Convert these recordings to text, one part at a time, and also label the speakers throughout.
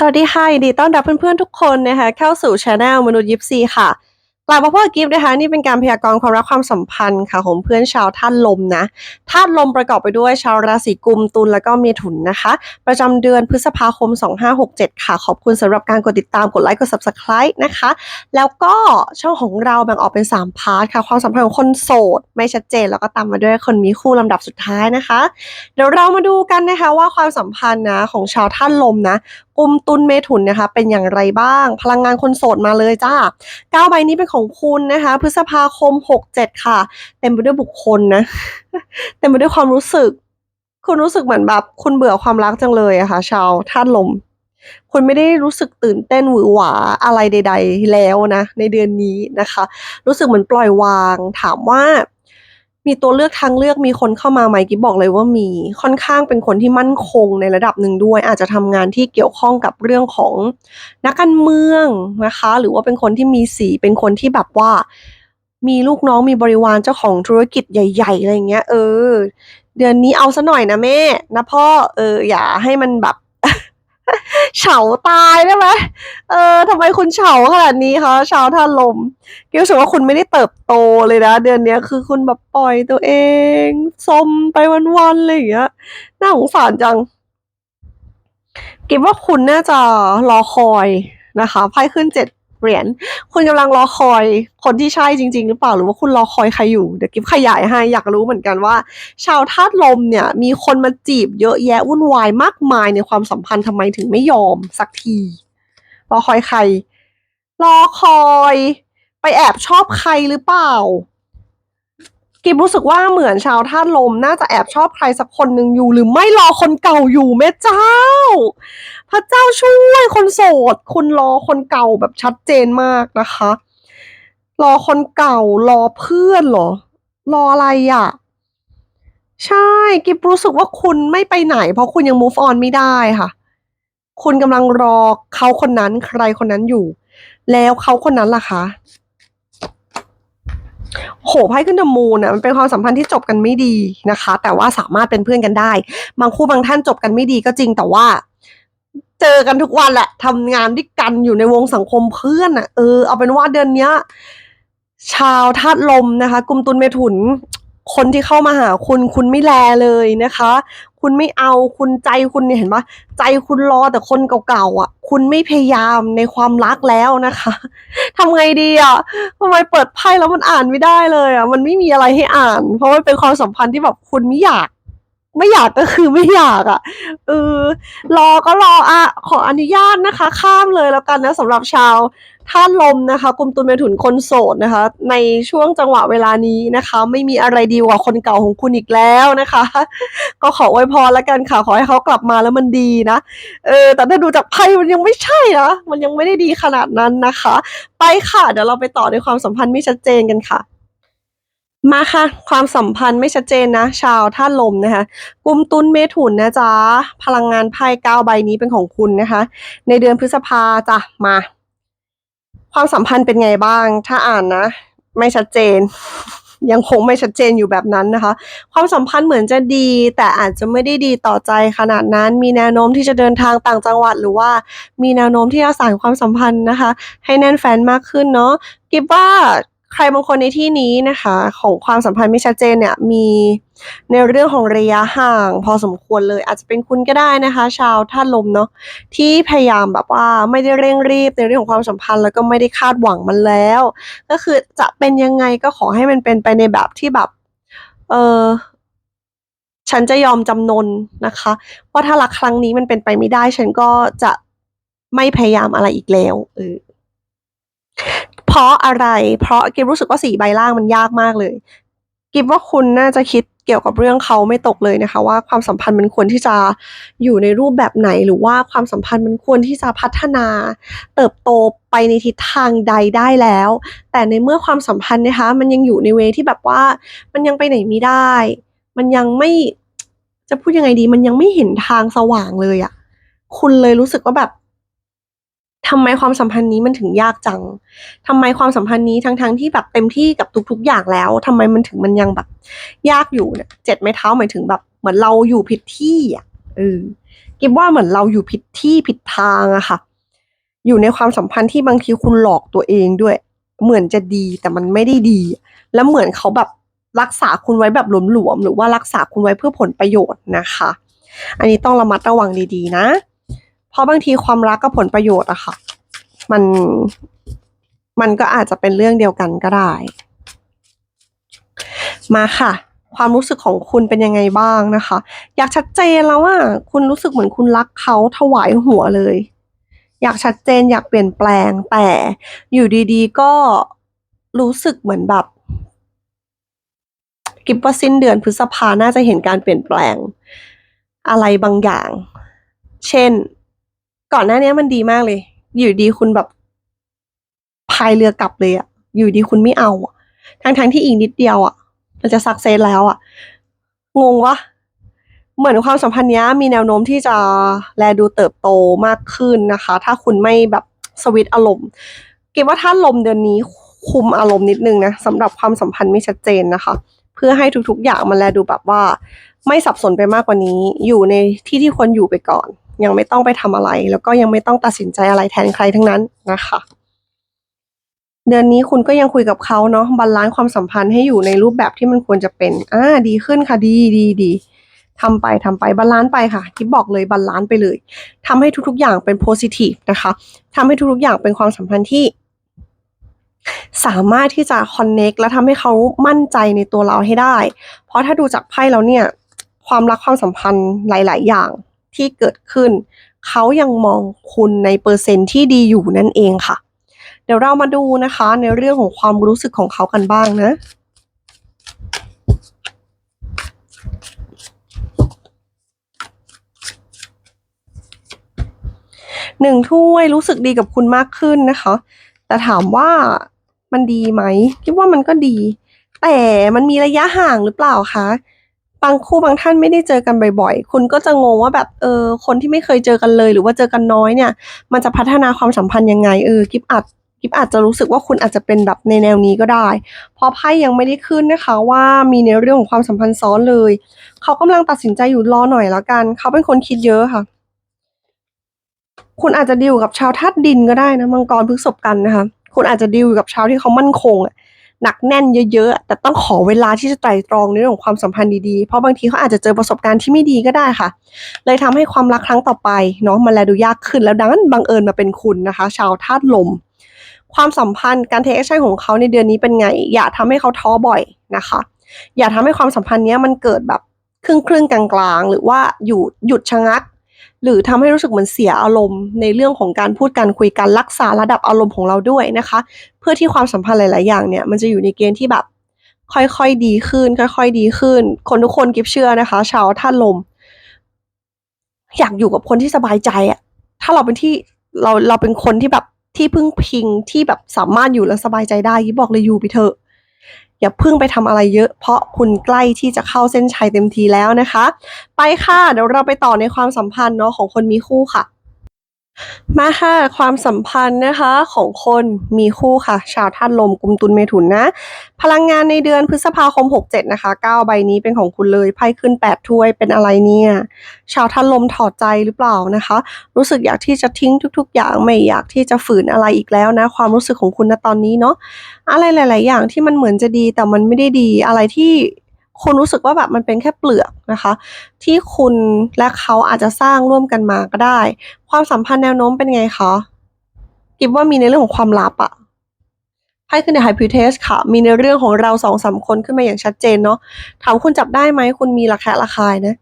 Speaker 1: สวัสดีค่ะยินดีต้อนรับเพื่อนๆทุกคนนะคะเข้าสู่ช anel มนุษย์ยิปซีค่ะกลับมาพบกับกิฟต์นะคะนี่เป็นการพยากรณ์ความรักความสัมพันธ์ค่ะของเพื่อนชาวธาตุลมนะธาตุลมประกอบไปด้วยชาวราศีกุมตุลแล้วก็เมถุนนะคะ ประจำเดือนพฤษภาคม 2567 ค่ะ ขอบคุณสำหรับการกดติดตามกดไลค์กด subscribe นะคะ แล้วก็ช่องของเราแบ่งออกเป็น 3 พาร์ทค่ะ ความสัมพันธ์ของคนโสด ไม่ชัดเจนแล้วก็ตามมาด้วยคนมีคู่ลำดับสุดท้ายนะคะ เดี๋ยวเรามาดูกันนะคะว่าความสัมพันธ์นะของชาวธาตุลมนะ กุมตุลเมถุนนะคะ เป็นอย่างไรบ้าง พลังงานคนโสดมาเลยจ้าเก้าใบนี้เป็นของคุณนะคะ พฤษภาคม 67 ค่ะ เต็มไปด้วยบุคคลนะ เต็มไปด้วยความรู้สึก คุณรู้สึกเหมือนแบบคุณเบื่อความรักจังเลยอะค่ะ ชาวธาตุลม คุณไม่ได้รู้สึกตื่นเต้นหวือหวาอะไรใด ๆ แล้วนะ ในเดือนนี้นะคะ รู้สึกเหมือนปล่อยวาง ถามว่า มีตัวเลือกทางเลือกมีคนเข้ามาไหมกิ๊บบอกเลยว่ามีค่อนข้างเป็นคนที่มั่นคงในระดับหนึ่งด้วย อาจจะทำงานที่เกี่ยวข้องกับเรื่องของนักการเมืองนะคะ หรือว่าเป็นคนที่มีสีเป็นคนที่แบบว่า มีลูกน้องมีบริวารเจ้าของธุรกิจใหญ่ๆอะไรอย่างเงี้ย เออ เดือนนี้เอาซะหน่อยนะแม่นะพ่อเอออย่าให้มันแบบ เฉาตายได้ไหมเออทำไมคุณเฉาขนาดนี้คะชาวท่าลมกิ๊บรู้สึกว่าคุณไม่ได้เติบโตเลยนะ เดือนเนี้ยคือคุณแบบปล่อยตัวเองซมไปวันๆอะไรอย่างเงี้ยน่าสงสารจังกิ๊ว่าคุณน่าจะรอคอยนะคะไพ่ขึ้นเจ็ด เหรียญคุณกำลังรอคอยคนที่ใช่จริง ๆ หรือเปล่าหรือว่าคุณรอคอยใครอยู่เดี๋ยวกิฟขยายให้อยากรู้เหมือนกันว่า ชาวธาตุลมเนี่ย มีคนมาจีบเยอะแยะวุ่นวายมากมายในความสัมพันธ์ทำไมถึงไม่ยอมสักที รอคอยใคร รอคอย ไปแอบชอบใครหรือเปล่า กิบรู้สึกว่าเหมือนชาวธาลมน่าจะแอบชอบใครสักคนหนึ่งอยู่ หรือไม่รอคนเก่าอยู่แม่เจ้า พระเจ้าช่วยคนโสดคุณรอคนเก่าแบบชัดเจนมากนะคะ รอคนเก่ารอเพื่อนเหรอ รออะไรอะ ใช่กิบรู้สึกว่าคุณไม่ไปไหน เพราะคุณยัง move on ไม่ได้ค่ะ คุณกำลังรอเขาคนนั้นใครคนนั้นอยู่ แล้วเขาคนนั้นล่ะคะ โหไพ่ขึ้นเดอะมูนอะมันเป็นความสัมพันธ์ที่จบกันไม่ดีนะคะ แต่ว่าสามารถเป็นเพื่อนกันได้ บางคู่บางท่านจบกันไม่ดีก็จริงแต่ว่า เจอกันทุกวันแหละทำงานด้วยกันอยู่ในวงสังคมเพื่อนอะเออเอาเป็นว่าเดือนเนี้ย ชาวธาตุลมนะคะกลุ่มตุลเมถุน คนที่เข้ามาหาคุณคุณไม่แลเลยนะคะ คุณไม่เอาคุณใจคุณเนี่ยเห็นปะใจคุณรอแต่คนเก่าๆอะ คุณไม่พยายามในความรักแล้วนะคะทำไงดีอะทำไมเปิดไพ่แล้วมันอ่านไม่ได้เลยอะมันไม่มีอะไรให้อ่าน เพราะมันเป็นความสัมพันธ์ที่แบบคุณไม่อยาก ไม่อยากก็คือไม่อยากอะเออรอก็รออะขออนุญาตนะคะ ข้ามเลยแล้วกันนะสำหรับชาวท่านลมนะคะกลุ่มตุลเมถุนคนโสดนะคะ ในช่วงจังหวะเวลานี้นะคะ ไม่มีอะไรดีกว่าคนเก่าของคุณอีกแล้วนะคะ ก็ขออวยพรแล้วกันค่ะขอให้เขากลับมาแล้วมันดีนะเออแต่ถ้าดูจากไพ่มันยังไม่ใช่นะมันยังไม่ได้ดีขนาดนั้นนะคะ ไปค่ะเดี๋ยวเราไปต่อในความสัมพันธ์ไม่ชัดเจนกันค่ะ มาค่ะ ความสัมพันธ์ไม่ชัดเจนนะ ชาวท่านลมนะคะกุมตุนเมถุนนะจ๊ะ พลังงานไพ่เก้าใบนี้เป็นของคุณนะคะ ในเดือนพฤษภาจ้ะมา ความสัมพันธ์เป็นไงบ้าง ถ้าอ่านนะ ไม่ชัดเจน ยังคงไม่ชัดเจนอยู่แบบนั้นนะคะ ความสัมพันธ์เหมือนจะดี แต่อาจจะไม่ได้ดีต่อใจขนาดนั้น มีแนวโน้มที่จะเดินทางต่างจังหวัด หรือว่ามีแนวโน้มที่จะสานความสัมพันธ์นะคะ ให้แน่นแฟนมากขึ้นเนาะกิบว่า ใครบางคนในที่นี้นะคะ ของความสัมพันธ์ไม่ชัดเจนเนี่ยมีในเรื่องของระยะห่าง พอสมควรเลย อาจจะเป็นคุณก็ได้นะคะ ชาวท่าลมเนาะที่พยายามแบบว่าไม่ได้เร่งรีบในเรื่องของความสัมพันธ์แล้วก็ไม่ได้คาดหวังมันแล้ว ก็คือจะเป็นยังไงก็ขอให้มันเป็นไปในแบบที่แบบ เออฉันจะยอมจำนนนะคะว่าถ้ารักครั้งนี้มันเป็นไปไม่ได้ ฉันก็จะไม่พยายามอะไรอีกแล้วเออ เพราะอะไร เพราะกิฟรู้สึกว่าสี่ใบล่างมันยากมากเลย กิฟว่าคุณน่าจะคิดเกี่ยวกับเรื่องเขาไม่ตกเลยนะคะ ว่าความสัมพันธ์มันควรที่จะอยู่ในรูปแบบไหน หรือว่าความสัมพันธ์มันควรที่จะพัฒนา เติบโตไปในทิศทางใดได้แล้ว แต่ในเมื่อความสัมพันธ์นะคะมันยังอยู่ในเวที่แบบว่ามันยังไปไหนไม่ได้ มันยังไม่จะพูดยังไงดี มันยังไม่เห็นทางสว่างเลยอะคุณเลยรู้สึกว่าแบบ ทำไมความสัมพันธ์นี้มันถึงยากจังทำไมความสัมพันธ์นี้ทั้งๆที่แบบเต็มที่กับทุก ๆ อย่างแล้วทำไมมันถึงมันยังแบบ ยากอยู่เนี่ยเจ็ดไม้เท้าหมายถึงแบบ เหมือนเราอยู่ผิดที่อะเออกิบว่าเหมือนเราอยู่ผิดที่ผิดทางอะค่ะ อยู่ในความสัมพันธ์ที่บางทีคุณหลอกตัวเองด้วย เหมือนจะดีแต่มันไม่ได้ดี แล้วเหมือนเขาแบบรักษาคุณไว้แบบหลวมๆหรือว่ารักษาคุณไว้เพื่อผลประโยชน์นะคะ อันนี้ต้องระมัดระวังดีๆ นะ เพราะบางทีความรักกับผลประโยชน์อะค่ะ มันมันก็อาจจะเป็นเรื่องเดียวกันก็ได้ มาค่ะ ความรู้สึกของคุณเป็นยังไงบ้างนะคะ อยากชัดเจนแล้วว่า คุณรู้สึกเหมือนคุณรักเขาถวายหัวเลย อยากชัดเจนอยากเปลี่ยนแปลงแต่อยู่ดีๆ ก็รู้สึกเหมือนแบบกิบว่าสิ้นเดือนพฤษภาน่าจะเห็นการเปลี่ยนแปลง อะไรบางอย่าง เช่น ก่อนหน้านี้มันดีมากเลย อยู่ดีคุณแบบพายเรือกลับเลยอะอยู่ดีคุณไม่เอาอะทั้งทั้งๆที่อีกนิดเดียวอะมันจะสักเซสแล้วอะงงวะเหมือนความสัมพันธ์เนี้ยมีแนวโน้มที่จะแลดูเติบโตมากขึ้นนะคะ ถ้าคุณไม่แบบสวิตอารมณ์เก็บว่าถ้าลมเดือนนี้คุมอารมณ์นิดนึงนะสำหรับความสัมพันธ์ไม่ชัดเจนนะคะ เพื่อให้ทุกๆอย่างมันแลดูแบบว่า ไม่สับสนไปมากกว่านี้ อยู่ในที่ที่ควรอยู่ไปก่อน ยังไม่ต้องไปทำอะไร แล้วก็ยังไม่ต้องตัดสินใจอะไรแทนใครทั้งนั้นนะคะ เดือนนี้คุณก็ยังคุยกับเขาเนาะบาลานซ์ความสัมพันธ์ให้อยู่ในรูปแบบที่มันควรจะเป็นอ่าดีขึ้นค่ะดีดีดีทำไปทำไปบาลานซ์ไปค่ะกิ๊บบอกเลยบาลานซ์ไปเลยทำให้ทุกๆอย่างเป็นโพซิทีฟนะคะทำให้ทุกๆอย่างเป็นความสัมพันธ์ที่สามารถที่จะคอนเน็กและทำให้เขามั่นใจในตัวเราให้ได้ เพราะถ้าดูจากไพ่แล้วเนี่ย ความรักความสัมพันธ์หลาย ๆ อย่าง ที่เกิดขึ้น เขายังมองคุณในเปอร์เซ็นต์ที่ดีอยู่นั่นเองค่ะ เดี๋ยวเรามาดูนะคะในเรื่องของความรู้สึกของเขากันบ้างนะหนึ่งถ้วยรู้สึกดีกับคุณมากขึ้นนะคะ แต่ถามว่ามันดีไหมคิดว่ามันก็ดี แต่มันมีระยะห่างหรือเปล่าคะ บางคู่บางท่านไม่ได้เจอกันบ่อยๆ คุณก็จะงงว่าแบบเออคนที่ไม่เคยเจอกันเลย หรือว่าเจอกันน้อยเนี่ย มันจะพัฒนาความสัมพันธ์ยังไงเออกิฟอาจกิฟอาจจะรู้สึกว่าคุณอาจจะเป็นแบบในแนวนี้ก็ได้ เพราะไพ่ยังไม่ได้ขึ้นนะคะว่ามีในเรื่องของความสัมพันธ์ซ้อนเลย เขากำลังตัดสินใจอยู่รอหน่อยแล้วกัน เขาเป็นคนคิดเยอะค่ะ คุณอาจจะดีลกับชาวธาตุดินก็ได้นะมังกรพฤกษภกันนะคะ คุณอาจจะดีลกับชาวที่เขามั่นคงอะ หนักแน่นเยอะๆ แต่ต้องขอเวลาที่จะไตร่ตรองในเรื่องของความสัมพันธ์ดีๆ เพราะบางทีเขาอาจจะเจอประสบการณ์ที่ไม่ดีก็ได้ค่ะ เลยทำให้ความรักครั้งต่อไปเนาะมันแลดูยากขึ้นแล้วดังนั้นบังเอิญมาเป็นคุณนะคะ ชาวธาตุลม ความสัมพันธ์การเทคแอคชั่นของเขาในเดือนนี้เป็นไง อย่าทำให้เขาท้อบ่อยนะคะ อย่าทำให้ความสัมพันธ์เนี้ยมันเกิดแบบครึ่งครึ่งๆกลางๆ หรือว่าอยู่หยุดชะงัก หรือทำให้รู้สึกเหมือนเสียอารมณ์ ในเรื่องของการพูดการคุยกันรักษาระดับอารมณ์ของเราด้วยนะคะ เพื่อที่ความสัมพันธ์หลาย ๆ อย่างเนี่ยมันจะอยู่ในเกณฑ์ที่แบบ ค่อยๆดีขึ้น ค่อย ๆ ดีขึ้น คนทุกคนกิฟเชื่อนะคะ ชาวท่านลม อยากอยู่กับคนที่สบายใจอะถ้าเราเป็นที่เราเราเป็นคนที่แบบที่พึ่งพิงที่แบบสามารถอยู่แล้วสบายใจได้ยิบบอกเลยอยู่ไปเถอะ อย่าเพิ่งไปทำอะไรเยอะ เพราะคุณใกล้ที่จะเข้าเส้นชัยเต็มทีแล้วนะคะ ไปค่ะ เดี๋ยวเราไปต่อในความสัมพันธ์เนาะของคนมีคู่ค่ะ มาค่ะ ความสัมพันธ์นะคะของคนมีคู่ค่ะ ชาวธาตุลมกุมตุลเมถุนนะ พลังงานในเดือนพฤษภาคม 67 นะคะ 9 ใบนี้เป็นของคุณเลยไพ่ขึ้น 8 ถ้วยเป็นอะไรเนี่ย ชาวธาตุลมถอดใจหรือเปล่านะคะ รู้สึกอยากที่จะทิ้งทุก ๆ อย่างไม่อยากที่จะฝืนอะไรอีกแล้วนะ ความรู้สึกของคุณณตอนนี้เนาะอะไรหลาย ๆ อย่างที่มันเหมือนจะดีแต่มันไม่ได้ดีอะไรที่ คุณรู้สึกว่าแบบมันเป็นแค่เปลือกนะคะ ที่คุณและเขาอาจจะสร้างร่วมกันมาก็ได้ ความสัมพันธ์แนวโน้มเป็นไงคะกิบว่ามีในเรื่องของความลับอะไพ่ขึ้นในไฮพิเทสค่ะ มีในเรื่องของเราสองสามคนขึ้นมาอย่างชัดเจนเนาะถามคุณจับได้ไหมคุณมีระแคะระคายนะ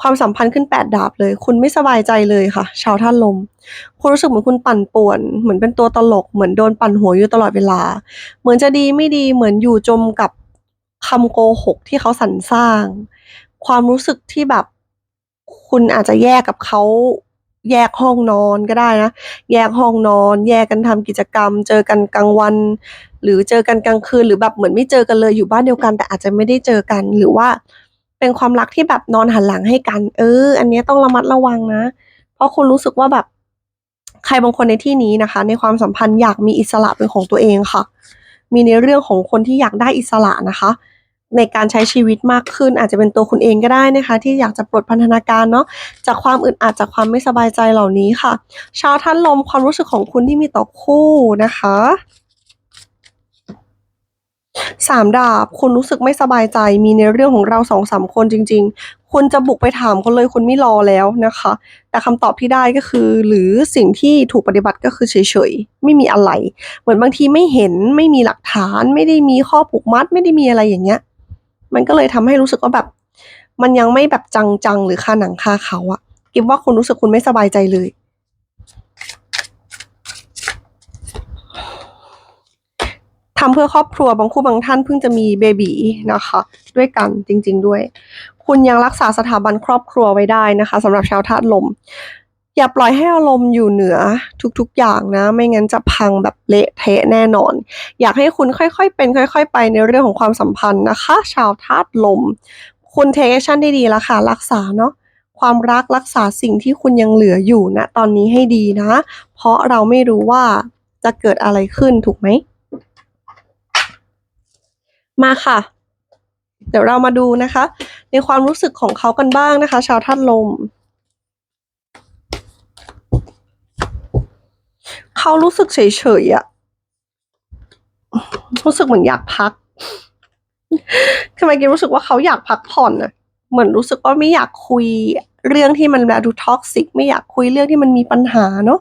Speaker 1: ความสัมพันธ์ขึ้นแปดดาบเลย คุณไม่สบายใจเลยค่ะ ชาวท่านลม คุณรู้สึกเหมือนคุณปั่นป่วน เหมือนเป็นตัวตลก เหมือนโดนปั่นหัวอยู่ตลอดเวลา เหมือนจะดีไม่ดี เหมือนอยู่จมกับ คำโกหกที่เขาสรรสร้าง ความรู้สึกที่แบบคุณอาจจะแยกกับเขาแยกห้องนอนก็ได้นะ แยกห้องนอน แยกกันทำกิจกรรม เจอกันกลางวัน หรือเจอกันกลางคืน หรือแบบเหมือนไม่เจอกันเลยอยู่บ้านเดียวกัน แต่อาจจะไม่ได้เจอกัน หรือว่า เป็นความรักที่แบบนอนหันหลังให้กัน เออ อันนี้ต้องระมัดระวังนะ เพราะคุณรู้สึกว่าแบบ ใครบางคนในที่นี้นะคะ ในความสัมพันธ์อยากมีอิสระเป็นของตัวเองค่ะ มีในเรื่องของคนที่อยากได้อิสระนะคะ ในการใช้ชีวิตมากขึ้น อาจจะเป็นตัวคุณเองก็ได้นะคะ ที่อยากจะปลดพันธนาการเนาะจากความอึดอัดจากความไม่สบายใจเหล่านี้ค่ะ ชาวท่านลมความรู้สึกของคุณที่มีต่อคู่นะคะสามดาบคุณรู้สึกไม่สบายใจมีในเรื่องของเราสองสามคนจริง ๆ คุณจะบุกไปถามเขาเลยคุณไม่รอแล้วนะคะ แต่คำตอบที่ได้ก็คือ หรือสิ่งที่ถูกปฏิบัติก็คือเฉยๆ ไม่มีอะไร เหมือนบางทีไม่เห็นไม่มีหลักฐาน ไม่ได้มีข้อผูกมัด ไม่ได้มีอะไรอย่างเงี้ย มันก็เลยทำให้รู้สึกว่าแบบ มันยังไม่แบบจังๆ หรือคาหนังคาเขาอะกิฟว่าคุณรู้สึกคุณไม่สบายใจเลย ทำเพื่อครอบครัวบางคู่บางท่านเพิ่งจะมีเบบีนะคะ ด้วยกันจริง ๆ ด้วย คุณยังรักษาสถาบันครอบครัวไว้ได้นะคะสำหรับชาวธาตุลม อย่าปล่อยให้อารมณ์อยู่เหนือทุกๆอย่างนะ ไม่งั้นจะพังแบบเละเทะแน่นอน อยากให้คุณค่อยๆเป็นค่อย ๆ ไปในเรื่องของความสัมพันธ์นะคะ ชาวธาตุลม คุณเทคแอคชั่นได้ดีแล้วค่ะ รักษาเนาะความรักรักษาสิ่งที่คุณยังเหลืออยู่นะตอนนี้ให้ดีนะ เพราะเราไม่รู้ว่าจะเกิดอะไรขึ้นถูกไหม มาค่ะ เดี๋ยวเรามาดูนะคะ ในความรู้สึกของเขากันบ้างนะคะ ชาวธาตุลม เขารู้สึกเฉยๆอะรู้สึกเหมือนอยากพักทำไมกินรู้สึกว่าเขาอยากพักผ่อนอะเหมือนรู้สึกว่าไม่อยากคุยเรื่องที่มันแบบดูท็อกซิก ไม่อยากคุยเรื่องที่มันมีปัญหาเนาะ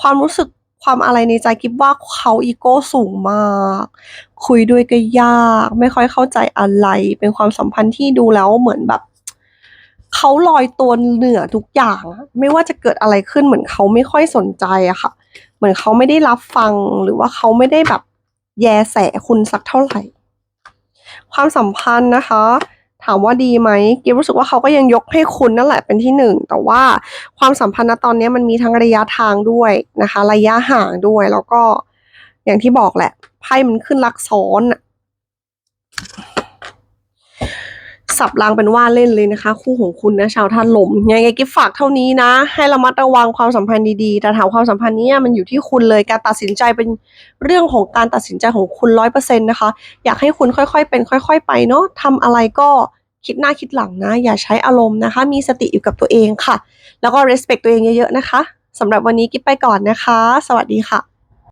Speaker 1: ความรู้สึกความอะไรในใจกิฟว่าเขาอีโก้สูงมาก คุยด้วยก็ยาก ไม่ค่อยเข้าใจอะไร เป็นความสัมพันธ์ที่ดูแล้วเหมือนแบบเขาลอยตัวเหนือทุกอย่างอะไม่ว่าจะเกิดอะไรขึ้นเหมือนเขาไม่ค่อยสนใจอะค่ะ เหมือนเขาไม่ได้รับฟังหรือว่าเขาไม่ได้แบบแยแสคุณสักเท่าไหร่ ความสัมพันธ์นะคะ ถามว่าดีไหมกิฟรู้สึกว่าเขาก็ยังยกให้คุณนั่นแหละเป็นที่หนึ่งแต่ว่าความสัมพันธ์ณตอนนี้มันมีทั้งระยะทางด้วยนะคะ ระยะห่างด้วยแล้วก็อย่างที่บอกแหละไพ่มันขึ้นลักซ้อนอะ สับรางเป็นว่าเล่นเลยนะคะ คู่ของคุณนะชาวท่านลมยังไงกิฟฝากเท่านี้นะ ให้ระมัดระวังความสัมพันธ์ดีๆแต่ถามความสัมพันธ์เนี้มันอยู่ที่คุณเลยการตัดสินใจเป็นเรื่องของการตัดสินใจของคุณร้อยเปอร์เซ็นต์นะคะ อยากให้คุณค่อยๆ เป็นค่อย ๆ ไปเนาะทำอะไรก็คิดหน้าคิดหลังนะ อย่าใช้อารมณ์นะคะ มีสติอยู่กับตัวเองค่ะ แล้วก็ respect ตัวเองเยอะๆนะคะสำหรับวันนี้กิ๊บไปก่อนนะคะ สวัสดีค่ะ